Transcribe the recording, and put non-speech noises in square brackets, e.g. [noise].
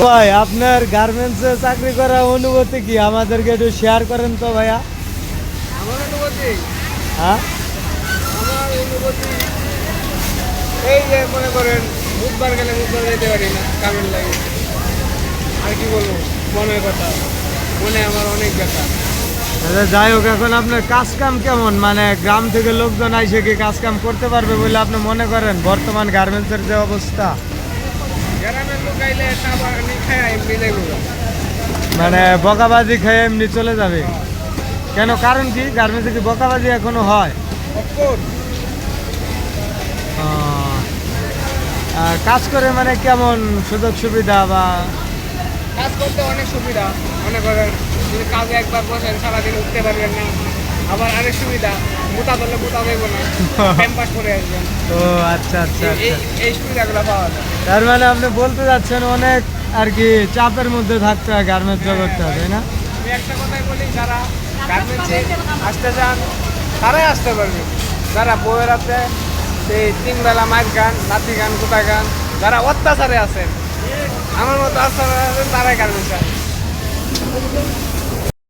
ভাই আপনার গার্মেন্টসে চাকরি করার অনুভূতি কি? আমাদেরকে একটু শেয়ার করেন তো ভাইয়া। আমার অনুভূতি? হ্যাঁ? আমার অনুভূতি? এই যে মনে করেন বুধবার গেলে বুধবার যেতে পারি না কামের লাগে। আর কি বলব? মনের কথা। মনে আমার অনেক ব্যথা। আচ্ছা, যাই হোক এখন আপনার কাজ কাম কেমন? মানে গ্রাম থেকে লোকজন আইসে কি কাজ কাম করতে পারবে বলে আপনি মনে করেন? বর্তমান গার্মেন্টসের যে অবস্থা। মানে বকাবাজি খেয়ে এমনি চলে যাবে। কেন? কারণ কি? গার্মেন্টসে কি বকাবাজি এখনও হয়? কাজ করে মানে কেমন সুযোগ সুবিধা বা? কাজ করতে অনেক সুবিধা। মনে করেন যদি কাজে একবার বসেন সারাদিন উঠতে পারবেন না। আবার আরেক সুবিধা মোটা ধরলে মোটা দেবো না। [laughs] ক্যাম্পাস করে আসবেন। ও আচ্ছা আচ্ছা এই আচ্ছা। এই সুবিধাগুলো পাওয়া যায়। তার মানে আপনি বলতে যাচ্ছেন অনেক আর কি চাপের মধ্যে থাকতে হয় গার্মেন্টস জগৎটা, তাই না? আমি একটা কথাই বলি, যারা আসতে চান, তারাই আসতে পারবে। যারা বউয়ের হাতে সেই তিন বেলা মায়ের গান, নাতি গান কোথা গান, যারা অত্যাচারে আছেন, আমার মতো আছেন, তারাই গার্মেন্টসে আসে